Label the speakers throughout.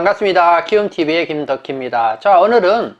Speaker 1: 반갑습니다. 키움TV의 김덕희입니다. 자, 오늘은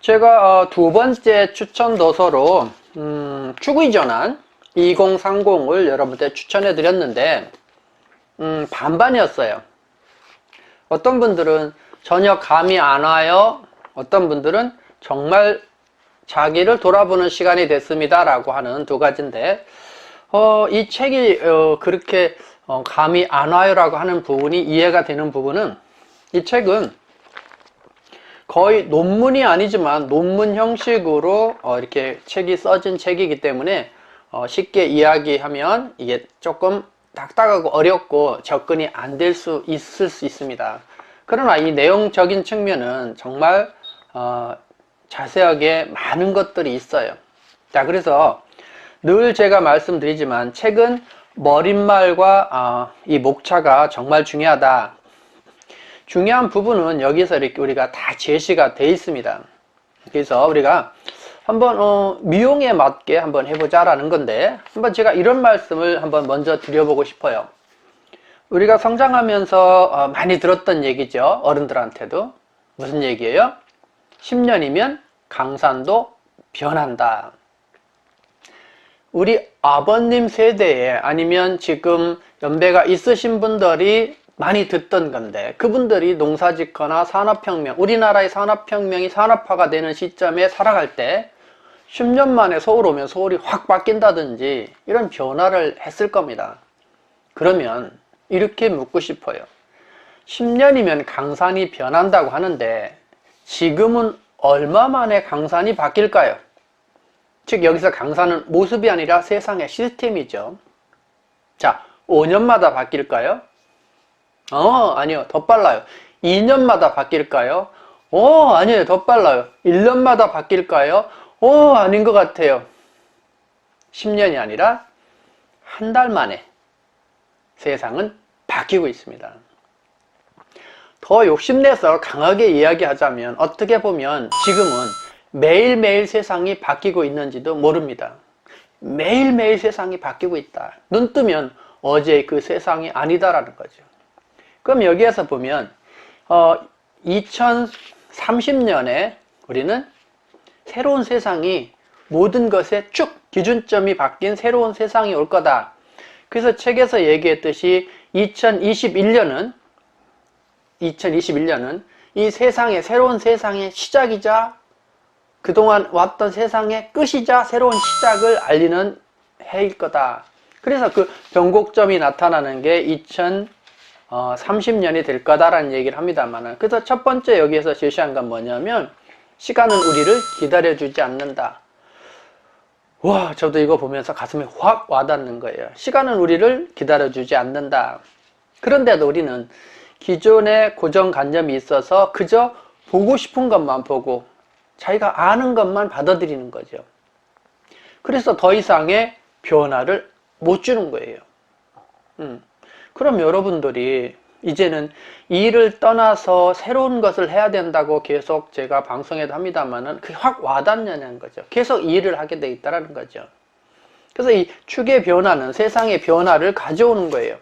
Speaker 1: 제가 어, 두 번째 추천 도서로 음, 추구이 전환 2030을 여러분께 추천해 드렸는데 음, 반반이었어요. 어떤 분들은 전혀 감이 안 와요. 어떤 분들은 정말 자기를 돌아보는 시간이 됐습니다. 라고 하는 두 가지인데, 어, 이 책이 어, 그렇게 어, 감이 안 와요. 라고 하는 부분이 이해가 되는 부분은 이 책은 거의 논문이 아니지만 논문 형식으로 어, 이렇게 책이 써진 책이기 때문에 어, 쉽게 이야기하면 이게 조금 딱딱하고 어렵고 접근이 안 될 수 있을 수 있습니다. 그러나 이 내용적인 측면은 정말 어, 자세하게 많은 것들이 있어요. 자, 그래서 늘 제가 말씀드리지만 책은 머릿말과 어, 이 목차가 정말 중요하다. 중요한 부분은 여기서 이렇게 우리가 다 제시가 돼 있습니다. 그래서 우리가 한번 어, 미용에 맞게 한번 해보자 라는 건데 한번 제가 이런 말씀을 한번 먼저 드려보고 싶어요. 우리가 성장하면서 어, 많이 들었던 얘기죠. 어른들한테도 무슨 얘기예요? 10년이면 강산도 변한다. 우리 아버님 세대에 아니면 지금 연배가 있으신 분들이 많이 듣던 건데 그분들이 농사 짓거나 산업혁명 우리나라의 산업혁명이 산업화가 되는 시점에 살아갈 때 10년 만에 서울 오면 서울이 확 바뀐다든지 이런 변화를 했을 겁니다. 그러면 이렇게 묻고 싶어요. 10년이면 강산이 변한다고 하는데 지금은 얼마 만에 강산이 바뀔까요? 즉 여기서 강산은 모습이 아니라 세상의 시스템이죠. 자, 5년마다 바뀔까요? 어, 아니요. 더 빨라요. 2년마다 바뀔까요? 어, 아니에요. 더 빨라요. 1년마다 바뀔까요? 어, 아닌 것 같아요. 10년이 아니라 한 달 만에 세상은 바뀌고 있습니다. 더 욕심내서 강하게 이야기하자면 어떻게 보면 지금은 매일매일 세상이 바뀌고 있는지도 모릅니다. 매일매일 세상이 바뀌고 있다. 눈 뜨면 어제 그 세상이 아니다라는 거죠. 그럼 여기에서 보면 어, 2030년에 우리는 새로운 세상이 모든 것에 쭉 기준점이 바뀐 새로운 세상이 올 거다. 그래서 책에서 얘기했듯이 2021년은 2021년은 이 세상의 새로운 세상의 시작이자 그동안 왔던 세상의 끝이자 새로운 시작을 알리는 해일 거다. 그래서 그 변곡점이 나타나는 게 2030년이 될 거다라는 얘기를 합니다만 그래서 첫 번째 여기에서 제시한 건 뭐냐면 시간은 우리를 기다려주지 않는다. 와, 저도 이거 보면서 가슴에 확 와닿는 거예요. 시간은 우리를 기다려주지 않는다. 그런데도 우리는 기존의 고정관념이 있어서 그저 보고 싶은 것만 보고 자기가 아는 것만 받아들이는 거죠. 그래서 더 이상의 변화를 못 주는 거예요. 음. 그럼 여러분들이 이제는 일을 떠나서 새로운 것을 해야 된다고 계속 제가 방송에도 합니다만은 그게 확 와닿냐는 거죠. 계속 일을 하게 돼 있다라는 거죠. 그래서 이 축의 변화는 세상의 변화를 가져오는 거예요.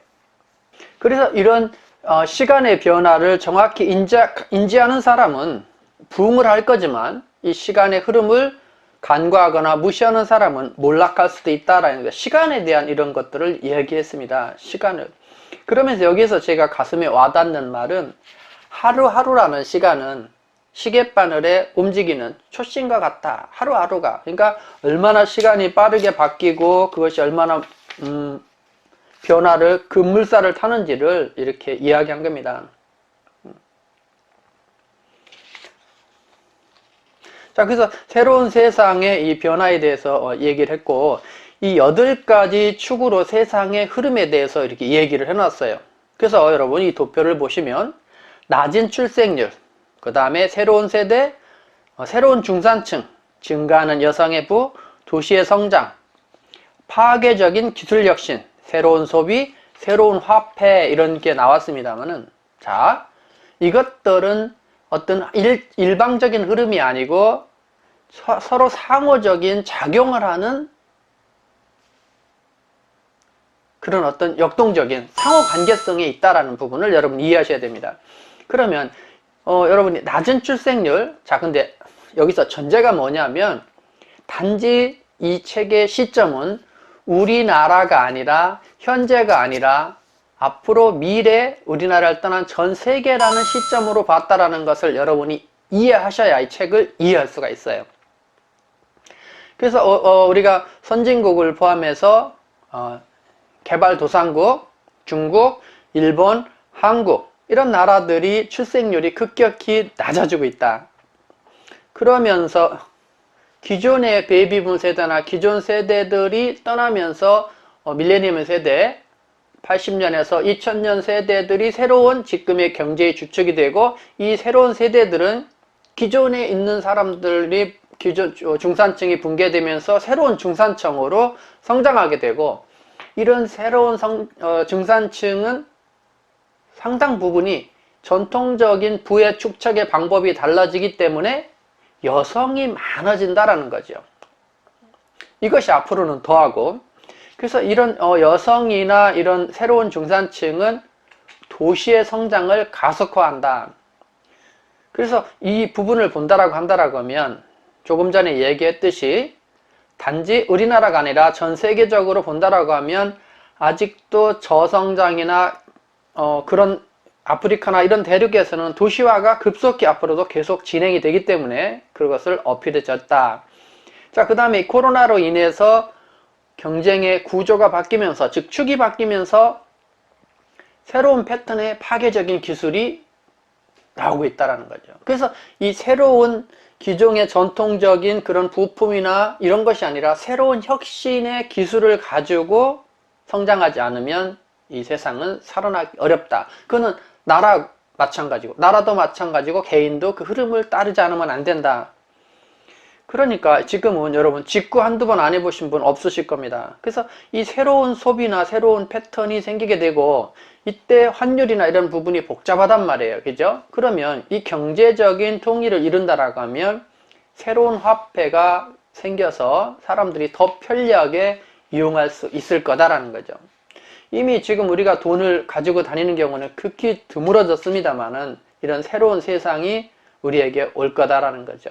Speaker 1: 그래서 이런 어, 시간의 변화를 정확히 인지, 인지하는 사람은 부흥을 할 거지만 이 시간의 흐름을 간과하거나 무시하는 사람은 몰락할 수도 있다라는 거 시간에 대한 이런 것들을 이야기했습니다. 시간을. 그러면서 여기서 제가 가슴에 와닿는 말은 하루하루라는 시간은 시계바늘에 움직이는 초신과 같다. 하루하루가. 그러니까 얼마나 시간이 빠르게 바뀌고 그것이 얼마나 음, 변화를 급물살을 타는지를 이렇게 이야기한 겁니다. 자, 그래서 새로운 세상의 이 변화에 대해서 어, 얘기를 했고, 이 여덟 가지 축으로 세상의 흐름에 대해서 이렇게 얘기를 해놨어요. 그래서 여러분 이 도표를 보시면, 낮은 출생률, 그 다음에 새로운 세대, 어, 새로운 중산층, 증가하는 여성의 부, 도시의 성장, 파괴적인 기술 혁신, 새로운 소비, 새로운 화폐 이런 게 나왔습니다만은 자 이것들은 어떤 일, 일방적인 흐름이 아니고 서, 서로 상호적인 작용을 하는 그런 어떤 역동적인 상호 관계성에 있다라는 부분을 여러분 이해하셔야 됩니다. 그러면 어, 여러분이 낮은 출생률 자 근데 여기서 전제가 뭐냐면 단지 이 책의 시점은 우리나라가 아니라 현재가 아니라 앞으로 미래 우리나라를 떠난 전 세계라는 시점으로 봤다라는 것을 여러분이 이해하셔야 이 책을 이해할 수가 있어요. 그래서 어, 어, 우리가 선진국을 포함해서 어, 개발도상국, 중국, 일본, 한국 이런 나라들이 출생률이 급격히 낮아지고 있다. 그러면서 기존의 베이비붐 세대나 기존 세대들이 떠나면서 어, 밀레니엄 세대 80년에서 2000년 세대들이 새로운 지금의 경제의 주축이 되고 이 새로운 세대들은 기존에 있는 사람들이 기존 어, 중산층이 붕괴되면서 새로운 중산층으로 성장하게 되고 이런 새로운 성, 어, 중산층은 상당 부분이 전통적인 부의 축적의 방법이 달라지기 때문에 여성이 많아진다라는 거죠. 이것이 앞으로는 더하고 그래서 이런 어, 여성이나 이런 새로운 중산층은 도시의 성장을 가속화한다. 그래서 이 부분을 본다라고 한다라고 하면 조금 전에 얘기했듯이 단지 우리나라가 아니라 전 세계적으로 본다라고 하면 아직도 저성장이나 어, 그런 아프리카나 이런 대륙에서는 도시화가 급속히 앞으로도 계속 진행이 되기 때문에 그것을 어필해 줬다. 자, 그 다음에 코로나로 인해서 경쟁의 구조가 바뀌면서, 즉, 축이 바뀌면서 새로운 패턴의 파괴적인 기술이 나오고 있다는 거죠. 그래서 이 새로운 기존의 전통적인 그런 부품이나 이런 것이 아니라 새로운 혁신의 기술을 가지고 성장하지 않으면 이 세상은 살아나기 어렵다. 그거는 나라 마찬가지고, 나라도 마찬가지고, 개인도 그 흐름을 따르지 않으면 안 된다. 그러니까 지금은 여러분 직구 한두 번 안 해보신 분 없으실 겁니다. 그래서 이 새로운 소비나 새로운 패턴이 생기게 되고 이때 환율이나 이런 부분이 복잡하단 말이에요. 그죠? 그러면 이 경제적인 통일을 이룬다라고 하면 새로운 화폐가 생겨서 사람들이 더 편리하게 이용할 수 있을 거다라는 거죠. 이미 지금 우리가 돈을 가지고 다니는 경우는 극히 드물어졌습니다만은 이런 새로운 세상이 우리에게 올 거다라는 거죠.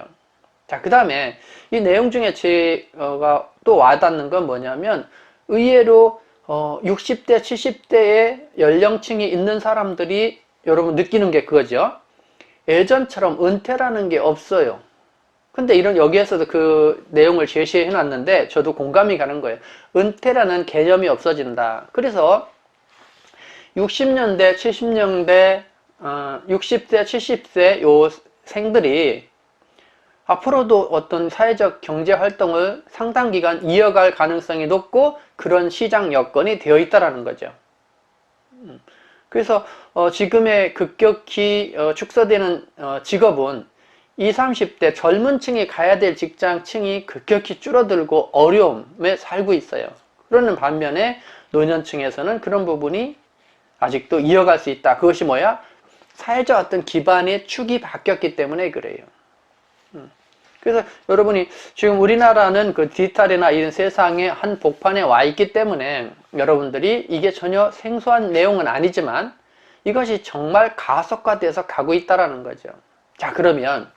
Speaker 1: 자, 그 다음에 이 내용 중에 제가 또 와닿는 건 뭐냐면 의외로 어, 60대, 70대의 연령층이 있는 사람들이 여러분 느끼는 게 그거죠. 예전처럼 은퇴라는 게 없어요. 근데 이런 여기에서도 그 내용을 제시해 놨는데 저도 공감이 가는 거예요. 은퇴라는 개념이 없어진다. 그래서 60년대, 70년대, 어, 60대, 70세 요 생들이 앞으로도 어떤 사회적 경제 활동을 상당 기간 이어갈 가능성이 높고 그런 시장 여건이 되어 있다라는 거죠. 음. 그래서 어 지금의 급격히 어 축소되는 어 직업은 20, 30대 젊은 층이 가야 될 직장층이 급격히 줄어들고 어려움에 살고 있어요. 그러는 반면에 노년층에서는 그런 부분이 아직도 이어갈 수 있다. 그것이 뭐야? 사회적 어떤 기반의 축이 바뀌었기 때문에 그래요. 음. 그래서 여러분이 지금 우리나라는 그 디지털이나 이런 세상의 한 복판에 와 있기 때문에 여러분들이 이게 전혀 생소한 내용은 아니지만 이것이 정말 가속화돼서 가고 있다라는 거죠. 자, 그러면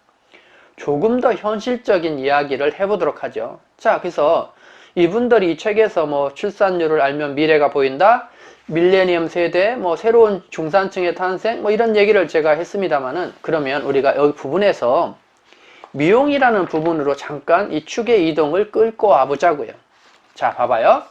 Speaker 1: 조금 더 현실적인 이야기를 해보도록 하죠. 자, 그래서 이분들이 이 책에서 뭐 출산율을 알면 미래가 보인다, 밀레니엄 세대, 뭐 새로운 중산층의 탄생, 뭐 이런 얘기를 제가 했습니다만은 그러면 우리가 여기 부분에서 미용이라는 부분으로 잠깐 이 축의 이동을 끌고 와보자고요. 자, 봐봐요.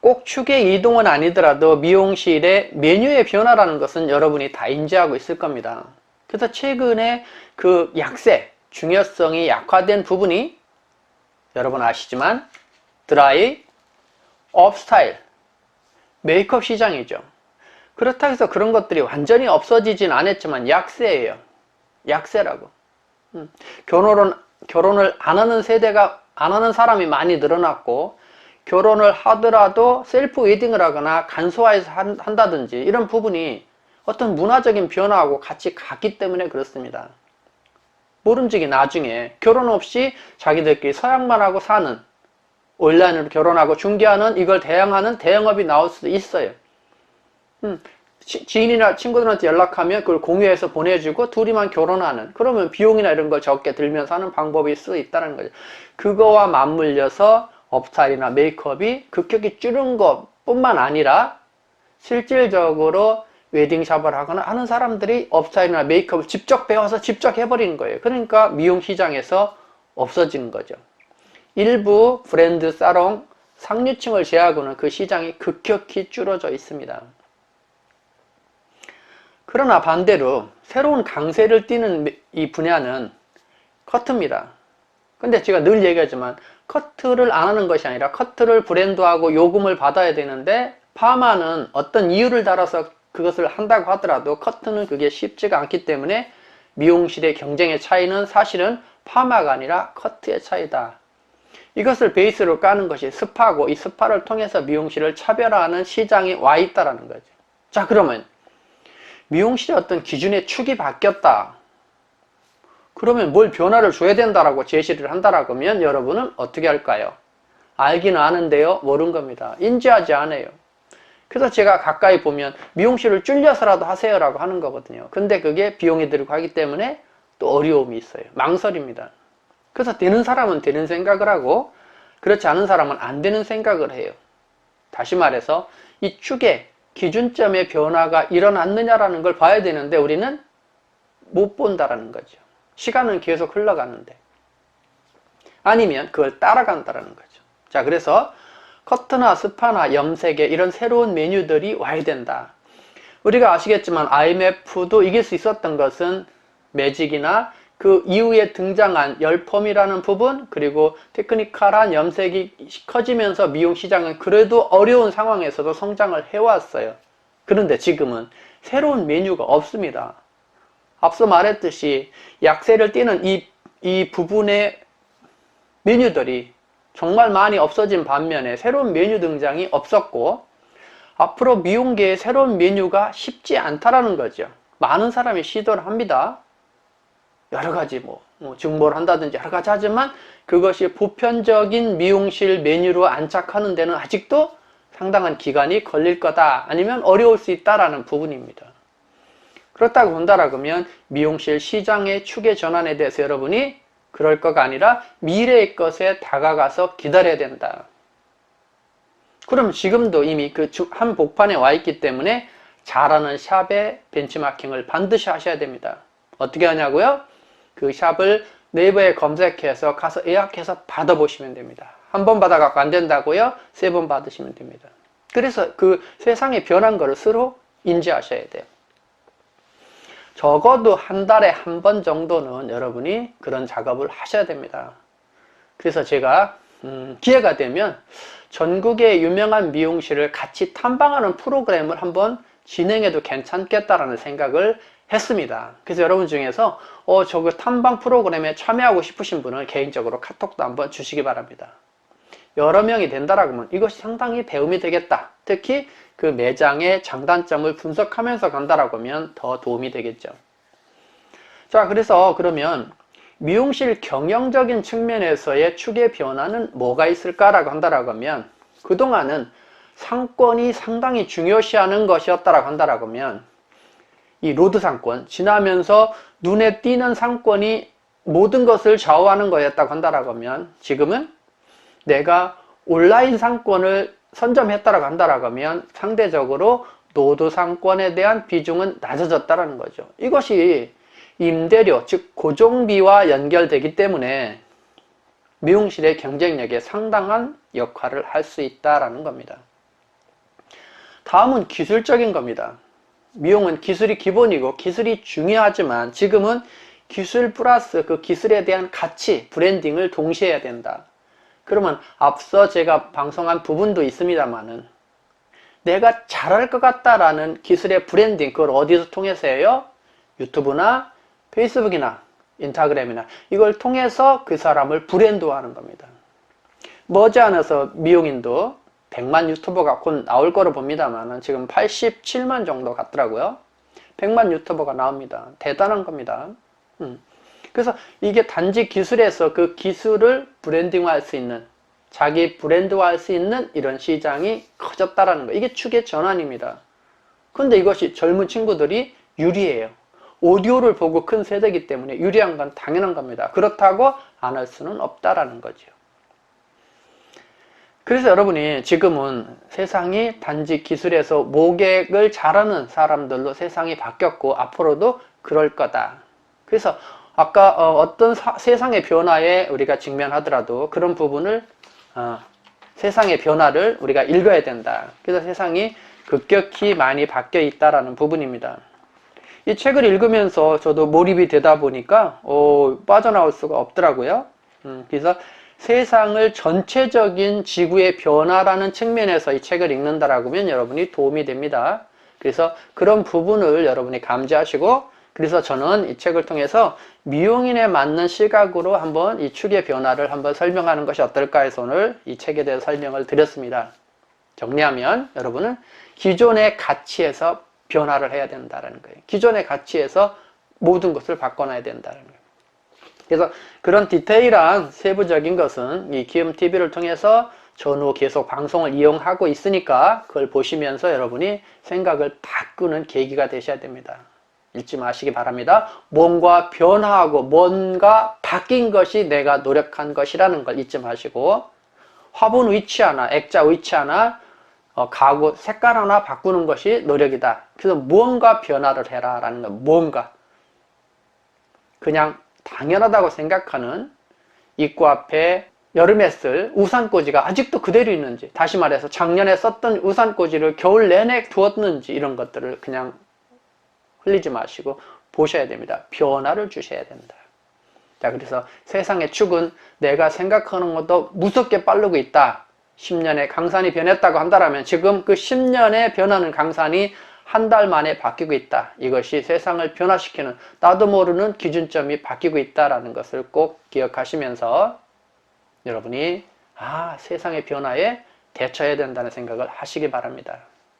Speaker 1: 꼭 축의 이동은 아니더라도 미용실의 메뉴의 변화라는 것은 여러분이 다 인지하고 있을 겁니다. 그래서 최근에 그 약세, 중요성이 약화된 부분이 여러분 아시지만 드라이, 업스타일, 메이크업 시장이죠. 그렇다 해서 그런 것들이 완전히 없어지진 않았지만 약세예요. 약세라고. 음. 결혼은, 결혼을 안 하는 세대가, 안 하는 사람이 많이 늘어났고, 결혼을 하더라도 셀프 웨딩을 하거나 간소화해서 한, 한다든지 이런 부분이 어떤 문화적인 변화하고 같이 갔기 때문에 그렇습니다. 모름지기 나중에 결혼 없이 자기들끼리 서양만 하고 사는 온라인으로 결혼하고 중개하는 이걸 대항하는 대형업이 나올 수도 있어요. 음, 치- 지인이나 친구들한테 연락하면 그걸 공유해서 보내주고 둘이만 결혼하는 그러면 비용이나 이런 걸 적게 들면서 하는 방법일 수 있다는 거죠. 그거와 맞물려서 업스타일이나 메이크업이 급격히 줄은 것 뿐만 아니라 실질적으로 웨딩샵을 하거나 하는 사람들이 업스타일이나 메이크업을 직접 배워서 직접 해버리는 거예요. 그러니까 미용 시장에서 없어지는 거죠. 일부 브랜드 사롱 상류층을 제하고는 그 시장이 급격히 줄어져 있습니다. 그러나 반대로 새로운 강세를 띠는 이 분야는 커트입니다. 근데 제가 늘 얘기하지만 커트를 안 하는 것이 아니라 커트를 브랜드하고 요금을 받아야 되는데 파마는 어떤 이유를 달아서 그것을 한다고 하더라도 커트는 그게 쉽지가 않기 때문에 미용실의 경쟁의 차이는 사실은 파마가 아니라 커트의 차이다. 이것을 베이스로 까는 것이 스파고 이 스파를 통해서 미용실을 차별화하는 시장이 와 있다라는 거죠. 자 그러면 미용실의 어떤 기준의 축이 바뀌었다. 그러면 뭘 변화를 줘야 된다라고 제시를 한다라고 하면 여러분은 어떻게 할까요? 알기는 아는데요. 모르는 겁니다. 인지하지 않아요. 그래서 제가 가까이 보면 미용실을 줄여서라도 하세요라고 하는 거거든요. 근데 그게 비용이 들고 하기 때문에 또 어려움이 있어요. 망설입니다. 그래서 되는 사람은 되는 생각을 하고 그렇지 않은 사람은 안 되는 생각을 해요. 다시 말해서 이 축의 기준점의 변화가 일어났느냐라는 걸 봐야 되는데 우리는 못 본다라는 거죠. 시간은 계속 흘러가는데. 아니면 그걸 따라간다라는 거죠. 자, 그래서 커트나 스파나 염색에 이런 새로운 메뉴들이 와야 된다. 우리가 아시겠지만 IMF도 이길 수 있었던 것은 매직이나 그 이후에 등장한 열펌이라는 부분 그리고 테크니컬한 염색이 커지면서 미용 시장은 그래도 어려운 상황에서도 성장을 해왔어요. 그런데 지금은 새로운 메뉴가 없습니다. 앞서 말했듯이 약세를 띠는 이, 이 부분의 메뉴들이 정말 많이 없어진 반면에 새로운 메뉴 등장이 없었고 앞으로 미용계의 새로운 메뉴가 쉽지 않다라는 거죠. 많은 사람이 시도를 합니다. 여러 가지 뭐, 뭐 증보를 한다든지 여러 가지 하지만 그것이 보편적인 미용실 메뉴로 안착하는 데는 아직도 상당한 기간이 걸릴 거다 아니면 어려울 수 있다라는 부분입니다. 그렇다고 본다라고 하면 미용실 시장의 축의 전환에 대해서 여러분이 그럴 거가 아니라 미래의 것에 다가가서 기다려야 된다. 그럼 지금도 이미 그 한 복판에 와 있기 때문에 잘하는 샵의 벤치마킹을 반드시 하셔야 됩니다. 어떻게 하냐고요? 그 샵을 네이버에 검색해서 가서 예약해서 받아보시면 됩니다. 한 번 받아갖고 안 된다고요? 세 번 받으시면 됩니다. 그래서 그 세상에 변한 것을 스스로 인지하셔야 돼요. 적어도 한 달에 한 번 정도는 여러분이 그런 작업을 하셔야 됩니다. 그래서 제가 음, 기회가 되면 전국의 유명한 미용실을 같이 탐방하는 프로그램을 한번 진행해도 괜찮겠다라는 생각을 했습니다. 그래서 여러분 중에서 어, 저그 탐방 프로그램에 참여하고 싶으신 분은 개인적으로 카톡도 한번 주시기 바랍니다. 여러 명이 된다라고 하면 이것이 상당히 배움이 되겠다. 특히 그 매장의 장단점을 분석하면서 간다라고 하면 더 도움이 되겠죠. 자, 그래서 그러면 미용실 경영적인 측면에서의 축의 변화는 뭐가 있을까라고 한다라고 하면 그동안은 상권이 상당히 중요시하는 것이었다라고 한다라고 하면 이 로드 상권 지나면서 눈에 띄는 상권이 모든 것을 좌우하는 거였다고 한다라고 하면 지금은 내가 온라인 상권을 선점했다라고 한다라고 하면 상대적으로 노드 상권에 대한 비중은 낮아졌다라는 거죠. 이것이 임대료, 즉 고정비와 연결되기 때문에 미용실의 경쟁력에 상당한 역할을 할 수 있다라는 겁니다. 다음은 기술적인 겁니다. 미용은 기술이 기본이고 기술이 중요하지만 지금은 기술 플러스 그 기술에 대한 가치, 브랜딩을 동시에 해야 된다. 그러면 앞서 제가 방송한 부분도 있습니다만은 내가 잘할 것 같다라는 기술의 브랜딩 그걸 어디서 통해서 해요? 유튜브나 페이스북이나 인스타그램이나 이걸 통해서 그 사람을 브랜드화하는 겁니다. 머지않아서 미용인도 100만 유튜버가 곧 나올 거로 봅니다만 지금 87만 정도 같더라고요. 100만 유튜버가 나옵니다. 대단한 겁니다. 음. 그래서 이게 단지 기술에서 그 기술을 브랜딩화할 수 있는 자기 브랜드화할 수 있는 이런 시장이 커졌다라는 거. 이게 축의 전환입니다. 근데 이것이 젊은 친구들이 유리해요. 오디오를 보고 큰 세대이기 때문에 유리한 건 당연한 겁니다. 그렇다고 안 할 수는 없다라는 거죠. 그래서 여러분이 지금은 세상이 단지 기술에서 모객을 잘하는 사람들로 세상이 바뀌었고 앞으로도 그럴 거다. 그래서 아까 어, 떤 세상의 변화에 우리가 직면하더라도 그런 부분을 어, 세상의 변화를 우리가 읽어야 된다. 그래서 세상이 급격히 많이 바뀌어 있다라는 부분입니다. 이 책을 읽으면서 저도 몰입이 되다 보니까 어, 빠져나올 수가 없더라고요. 음, 그래서 세상을 전체적인 지구의 변화라는 측면에서 이 책을 읽는다라고 하면 여러분이 도움이 됩니다. 그래서 그런 부분을 여러분이 감지하시고 그래서 저는 이 책을 통해서 미용인에 맞는 시각으로 한번 이 축의 변화를 한번 설명하는 것이 어떨까 해서 오늘 이 책에 대해서 설명을 드렸습니다. 정리하면 여러분은 기존의 가치에서 변화를 해야 된다는 거예요. 기존의 가치에서 모든 것을 바꿔놔야 된다는 거예요. 그래서 그런 디테일한 세부적인 것은 이 기음 TV를 통해서 전후 계속 방송을 이용하고 있으니까 그걸 보시면서 여러분이 생각을 바꾸는 계기가 되셔야 됩니다. 잊지 마시기 바랍니다. 뭔가 변화하고 뭔가 바뀐 것이 내가 노력한 것이라는 걸 잊지 마시고 화분 위치 하나, 액자 위치 하나, 어, 가구 색깔 하나 바꾸는 것이 노력이다. 그래서 무언가 변화를 해라 라는 거. 뭔가 그냥 당연하다고 생각하는 입구 앞에 여름에 쓸 우산꽂이가 아직도 그대로 있는지 다시 말해서 작년에 썼던 우산꽂이를 겨울 내내 두었는지 이런 것들을 그냥 흘리지 마시고 보셔야 됩니다. 변화를 주셔야 된다. 자, 그래서 세상의 축은 내가 생각하는 것도 무섭게 빠르고 있다. 10년에 강산이 변했다고 한다면 지금 그 10년에 변하는 강산이 한 달 만에 바뀌고 있다. 이것이 세상을 변화시키는 나도 모르는 기준점이 바뀌고 있다라는 것을 꼭 기억하시면서 여러분이 아, 세상의 변화에 대처해야 된다는 생각을 하시기 바랍니다.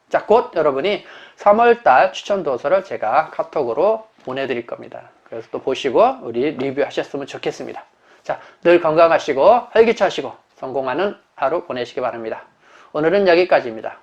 Speaker 1: 자, 곧 여러분이 3월달 추천 도서를 제가 카톡으로 보내드릴 겁니다. 그래서 또 보시고 우리 리뷰하셨으면 좋겠습니다. 자, 늘 건강하시고 활기차시고 성공하는 하루 보내시기 바랍니다. 오늘은 여기까지입니다.